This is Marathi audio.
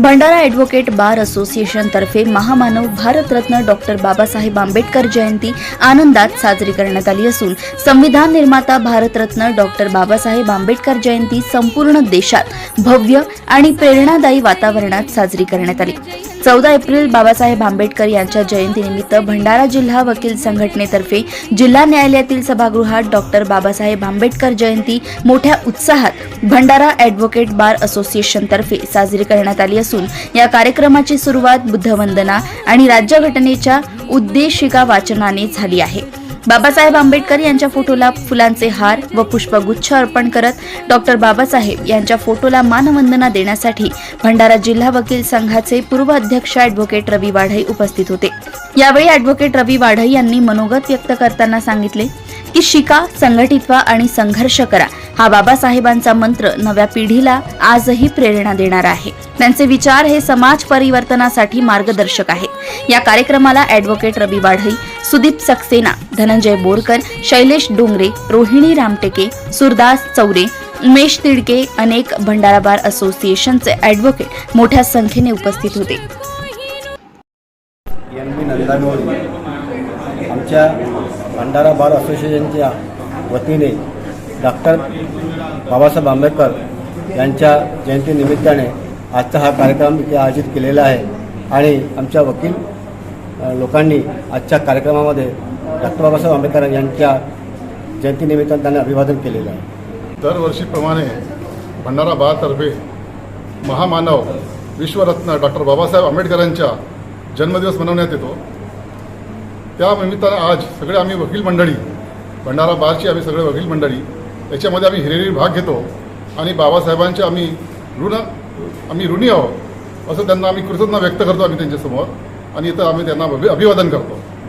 भंडारा ॲडव्होकेट बार असोसिएशनतर्फे महामानव भारतरत्न डॉक्टर बाबासाहेब आंबेडकर जयंती आनंदात साजरी करण्यात आली असून संविधान निर्माता भारतरत्न डॉक्टर बाबासाहेब आंबेडकर जयंती संपूर्ण देशात भव्य आणि प्रेरणादायी वातावरणात साजरी करण्यात आली. चौदा एप्रिल बाबासाहेब आंबेडकर यांच्या जयंतीनिमित्त भंडारा जिल्हा वकील संघटनेतर्फे जिल्हा न्यायालयातील सभागृहात डॉक्टर बाबासाहेब आंबेडकर जयंती मोठ्या उत्साहात भंडारा ॲडव्होकेट बार असोसिएशनतर्फे साजरी करण्यात आली असून या कार्यक्रमाची सुरुवात बुद्धवंदना आणि राज्यघटनेच्या उद्देशिका वाचनाने झाली आहे. बाबासाहेब आंबेडकर यांच्या फोटोला फुलांचे हार व पुष्पगुच्छ अर्पण करत डॉक्टर बाबासाहेब यांच्या फोटोला मानवंदना देण्यासाठी भंडारा जिल्हा वकील संघाचे पूर्व अध्यक्ष ॲडव्होकेट रवी वाढई उपस्थित होते. यावेळी अॅडव्होकेट रवी वाढई यांनी मनोगत व्यक्त करताना सांगितले की शिका संघटित व्हा आणि संघर्ष करा. हा बाबासाहेबांचा मंत्र नव्या पिढीला आजही प्रेरणा देणारा आहे. त्यांचे विचार हे समाज परिवर्तनासाठी मार्गदर्शक आहे. या कार्यक्रमाला ॲडव्होकेट रवी वाढई सुदीप सक्सेना धनंजय बोरकर शैलेश डोंगरे रोहिणी रामटेके सुरदास चौरे उमेश तिडके अनेक भंडारा बार असोसिएशनचे ॲडव्होकेट मोठ्या संख्येने उपस्थित होते. आमच्या भंडारा बार असोसिएशनच्या वतीने डॉक्टर बाबासाहेब आंबेडकर यांच्या जयंतीनिमित्ताने आजचा हा कार्यक्रम इथे आयोजित केलेला आहे. आणि आमच्या वकील लोकांनी आजच्या कार्यक्रमामध्ये डॉक्टर बाबासाहेब आंबेडकर यांच्या जयंतीनिमित्ताने त्यांना अभिवादन केलेलं आहे. दरवर्षीप्रमाणे भंडारा बातर्फे महामानव विश्वरत्न डॉक्टर बाबासाहेब आंबेडकरांच्या जन्मदिवस मनवण्यात येतो. त्या निमित्तानं आज सगळे आम्ही वकील मंडळी भंडारा बारची आम्ही सगळे वकील मंडळी याच्यामध्ये आम्ही हिरेरी भाग घेतो आणि बाबासाहेबांचे आम्ही ऋण आम्ही ऋणी आहोत असं त्यांना आम्ही कृतज्ञता व्यक्त करतो आम्ही त्यांच्यासमोर. आणि इथं आम्ही त्यांना अभि अभिवादन करतो.